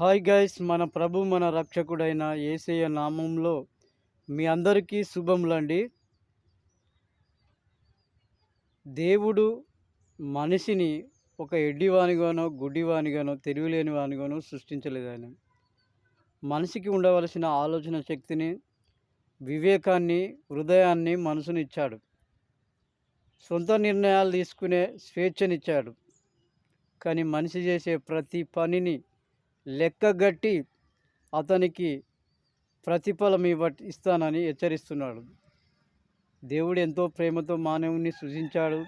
Hi guys మన ప్రభు మన రక్షకుడైన యేసయ్య నామంలో మీ అందరికీ శుభములండి. దేవుడు మనిషిని ఒక ఎడ్డివానిగానో గుడ్డివానిగానో తెలివిలేని వానిగానో సృష్టించలేదు ఆయన మనిషికి ఉండవలసిన ఆలోచన శక్తిని వివేకాన్ని హృదయాన్ని మనసుని ఇచ్చాడు సొంత నిర్ణయాలు తీసుకునే స్వేచ్ఛనిచ్చాడు. కానీ మనిషి చేసే ప్రతి పనిని లెక్కగట్టి అతనికి ప్రతిఫలం ఇవ్వ ఇస్తానని హెచ్చరిస్తున్నాడు. దేవుడు ఎంతో ప్రేమతో మానవుని సృజించాడు.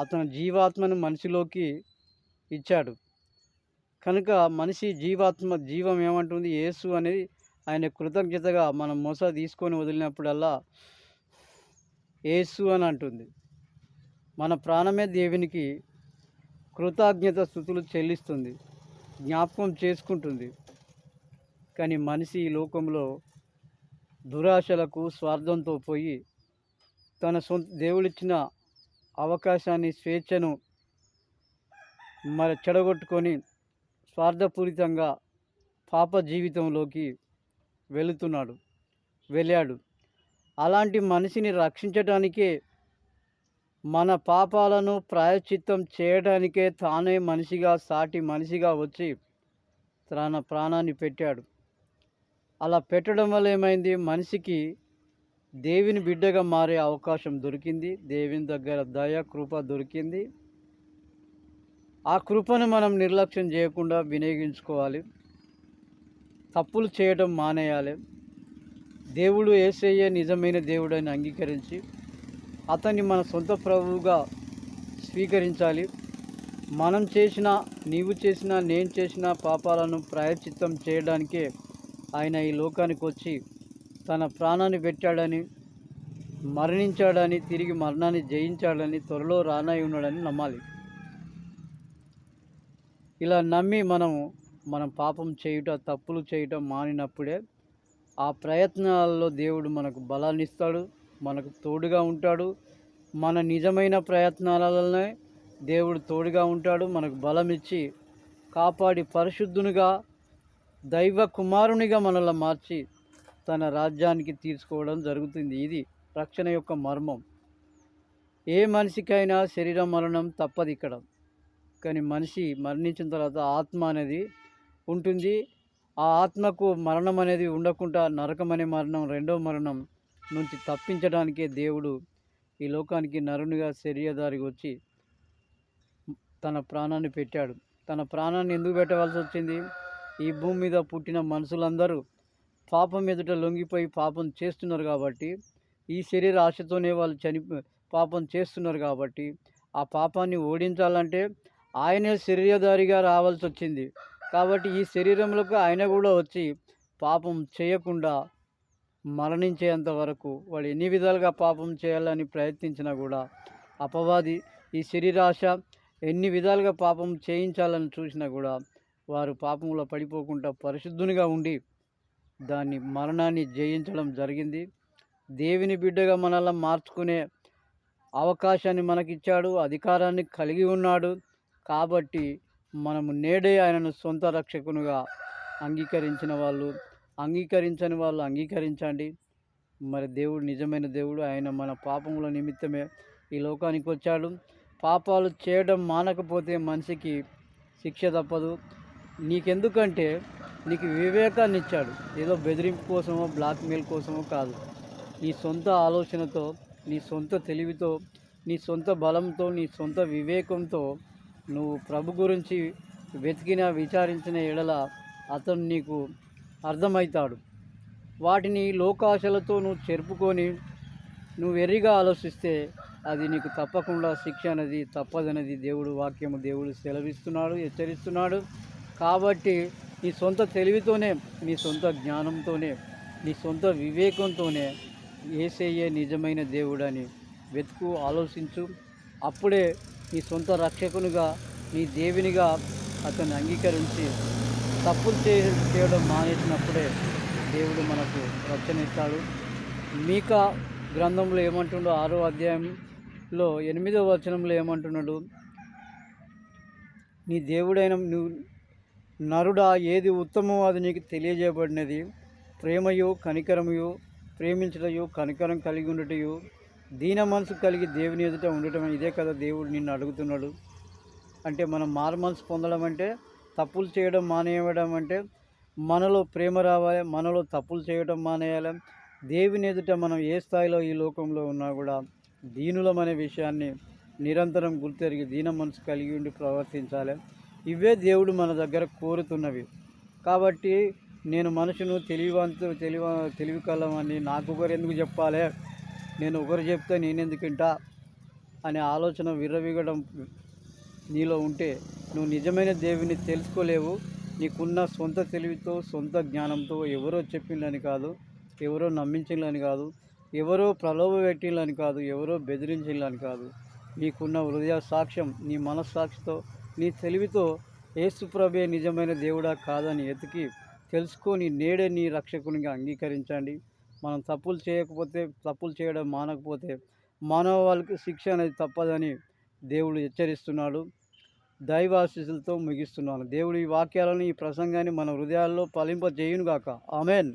అతను జీవాత్మను మనిషిలోకి ఇచ్చాడు. కనుక మనిషి జీవాత్మ జీవం ఏమంటుంది? యేసు అనేది ఆయన కృతజ్ఞతగా మనం మోస తీసుకొని వదిలినప్పుడల్లా యేసు అని అంటుంది. మన ప్రాణమే దేవునికి కృతజ్ఞత స్థుతులు చెల్లిస్తుంది. జ్ఞాపకం చేసుకుంటుంది. కానీ మనిషి ఈ లోకంలో దురాశలకు స్వార్థంతో పోయి తన సొంత దేవుడిచ్చిన అవకాశాన్ని స్వేచ్ఛను మరి చెడగొట్టుకొని స్వార్థపూరితంగా పాప జీవితంలోకి వెళుతున్నాడు వెళ్ళాడు. అలాంటి మనిషిని రక్షించడానికే మన పాపాలను ప్రాయశ్చిత్తం చేయడానికే తానే మనిషిగా సాటి మనిషిగా వచ్చి తన ప్రాణాన్ని పెట్టాడు. అలా పెట్టడం వల్ల ఏమైంది? మనిషికి దేవుని బిడ్డగా మారే అవకాశం దొరికింది. దేవుని దగ్గర దయ కృప దొరికింది. ఆ కృపను మనం నిర్లక్ష్యం చేయకుండా వినియోగించుకోవాలి. తప్పులు చేయడం మానేయాలి. దేవుడు ఏసయ్యే నిజమైన దేవుడని అంగీకరించి అతన్ని మన సొంత ప్రభువుగా స్వీకరించాలి. మనం చేసిన నీవు చేసిన నేను చేసిన పాపాలను ప్రాయశ్చిత్తం చేయడానికే ఆయన ఈ లోకానికి వచ్చి తన ప్రాణాన్ని పెట్టాడని మరణించాడని తిరిగి మరణాన్ని జయించాడని త్వరలో రానై ఉన్నాడని నమ్మాలి. ఇలా నమ్మి మనము మనం పాపం చేయుట తప్పులు చేయటం మానినప్పుడే ఆ ప్రయత్నాల్లో దేవుడు మనకు బలాన్ని ఇస్తాడు మనకు తోడుగా ఉంటాడు. మన నిజమైన ప్రయత్నాలలోనే దేవుడు తోడుగా ఉంటాడు. మనకు బలం ఇచ్చి కాపాడి పరిశుద్ధునిగా దైవ కుమారునిగా మనల్ని మార్చి తన రాజ్యానికి తీసుకోవడం జరుగుతుంది. ఇది రక్షణ యొక్క మర్మం. ఏ మనిషికైనా శరీర మరణం తప్పదు ఇక్కడ. కానీ మనిషి మరణించిన తర్వాత ఆత్మ అనేది ఉంటుంది. ఆ ఆత్మకు మరణం అనేది ఉండకుండా నరకం అనే మరణం రెండో మరణం నుంచి తప్పించడానికే దేవుడు ఈ లోకానికి నరునిగా శరీరదారికి వచ్చి తన ప్రాణాన్ని పెట్టాడు. తన ప్రాణాన్ని ఎందుకు పెట్టవలసి వచ్చింది? ఈ భూమి మీద పుట్టిన మనుషులందరూ పాపం ఎదుట లొంగిపోయి పాపం చేస్తున్నారు కాబట్టి ఈ శరీర ఆశతోనే వాళ్ళు చని పాపం చేస్తున్నారు కాబట్టి ఆ పాపాన్ని ఓడించాలంటే ఆయనే శరీరధారిగా రావాల్సి వచ్చింది. కాబట్టి ఈ శరీరంలోకి ఆయన కూడా వచ్చి పాపం చేయకుండా మరణించేంత వరకు వాడు ఎన్ని విధాలుగా పాపం చేయాలని ప్రయత్నించినా కూడా అపవాది ఈ శరీరాశ ఎన్ని విధాలుగా పాపం చేయించాలని చూసినా కూడా వారు పాపంలో పడిపోకుండా పరిశుద్ధునిగా ఉండి దాన్ని మరణాన్ని జయించడం జరిగింది. దేవుని బిడ్డగా మనల్ని మార్చుకునే అవకాశాన్ని మనకిచ్చాడు అధికారాన్ని కలిగి ఉన్నాడు. కాబట్టి మనము నేడే ఆయనను సొంత రక్షకునిగా అంగీకరించిన వాళ్ళు. అంగీకరించని వాళ్ళు అంగీకరించండి. మరి దేవుడు నిజమైన దేవుడు. ఆయన మన పాపముల నిమిత్తమే ఈ లోకానికి వచ్చాడు. పాపాలు చేయడం మానకపోతే మనిషికి శిక్ష తప్పదు. నీకెందుకంటే నీకు వివేకాన్ని ఇచ్చాడు. ఏదో బెదిరింపు కోసమో బ్లాక్మెయిల్ కోసమో కాదు. నీ సొంత ఆలోచనతో నీ సొంత తెలివితో నీ సొంత బలంతో నీ సొంత వివేకంతో నువ్వు ప్రభు గురించి వెతికిన విచారించిన ఎడల అతను నీకు అర్థమవుతాడు వాటిని లోకాశలతో నువ్వు చెరుపుకొని నువ్వు వెర్రిగా ఆలోచిస్తే అది నీకు తప్పకుండా శిక్ష అనేది తప్పదనేది దేవుడు వాక్యము దేవుడు సెలవిస్తున్నాడు హెచ్చరిస్తున్నాడు. కాబట్టి నీ సొంత తెలివితోనే నీ సొంత జ్ఞానంతోనే నీ సొంత వివేకంతోనే ఏసయ్యే నిజమైన దేవుడని వెతుకు ఆలోచించు. అప్పుడే నీ సొంత రక్షకునిగా నీ దేవునిగా అతన్ని అంగీకరించి తప్పులు చే చేయడం మానేసినప్పుడే దేవుడు మనకు రక్షణ ఇస్తాడు. మీక గ్రంథంలో ఏమంటుండో ఆరో అధ్యాయంలో ఎనిమిదో వచనంలో ఏమంటున్నాడు? నీ దేవుడైన నువ్వు నరుడా ఏది ఉత్తమమో అది నీకు తెలియజేయబడినది. ప్రేమయు కనికరమయు ప్రేమించటయు కనికరం కలిగి ఉండటయు దీన మనసు కలిగి దేవుని ఎదుట ఉండటం ఇదే కదా దేవుడు నిన్ను అడుగుతున్నాడు. అంటే మనం మారు మనసు పొందడం అంటే తప్పులు చేయడం మానేయడం అంటే మనలో ప్రేమ రావాలి మనలో తప్పులు చేయడం మానేయాలి. దేవుని ఎదుట మనం ఏ స్థాయిలో ఈ లోకంలో ఉన్నా కూడా దీనులమనే విషయాన్ని నిరంతరం గుర్తెరిగి దీన మనసు కలిగి ఉండి ప్రవర్తించాలి. ఇవే దేవుడు మన దగ్గర కోరుతున్నవి. కాబట్టి నేను మనుషును తెలివివంతు తెలివ తెలివి కలవని నాకు ఒకరు ఎందుకు చెప్పాలి? నేను ఒకరు చెప్తే నేను ఎందుకు వింటా? అనే ఆలోచన విర్రవీగడం నీలో ఉంటే నువ్వు నిజమైన దేవుని తెలుసుకోలేవు. నీకున్న సొంత తెలివితో సొంత జ్ఞానంతో ఎవరో చెప్పిందని కాదు ఎవరో నమ్మించిందని కాదు ఎవరో ప్రలోభ పెట్టిందని కాదు ఎవరో బెదిరించిందని కాదు. నీకున్న హృదయ సాక్ష్యం నీ మనస్సాక్షితో నీ తెలివితో ఏసుప్రభే నిజమైన దేవుడా కాదని ఎతికి తెలుసుకొని నేడే నీ రక్షకునిగా అంగీకరించండి. మనం తప్పులు చేయకపోతే తప్పులు చేయడం మానకపోతే మానవ వాళ్ళకి శిక్ష అనేది తప్పదని దేవుడు హెచ్చరిస్తున్నాడు. దైవాశీసులతో ముగిస్తున్నాను. దేవుడు ఈ వాక్యాలను ఈ ప్రసంగాన్ని మన హృదయాల్లో ఫలింపజేయునుగాక. ఆమెన్.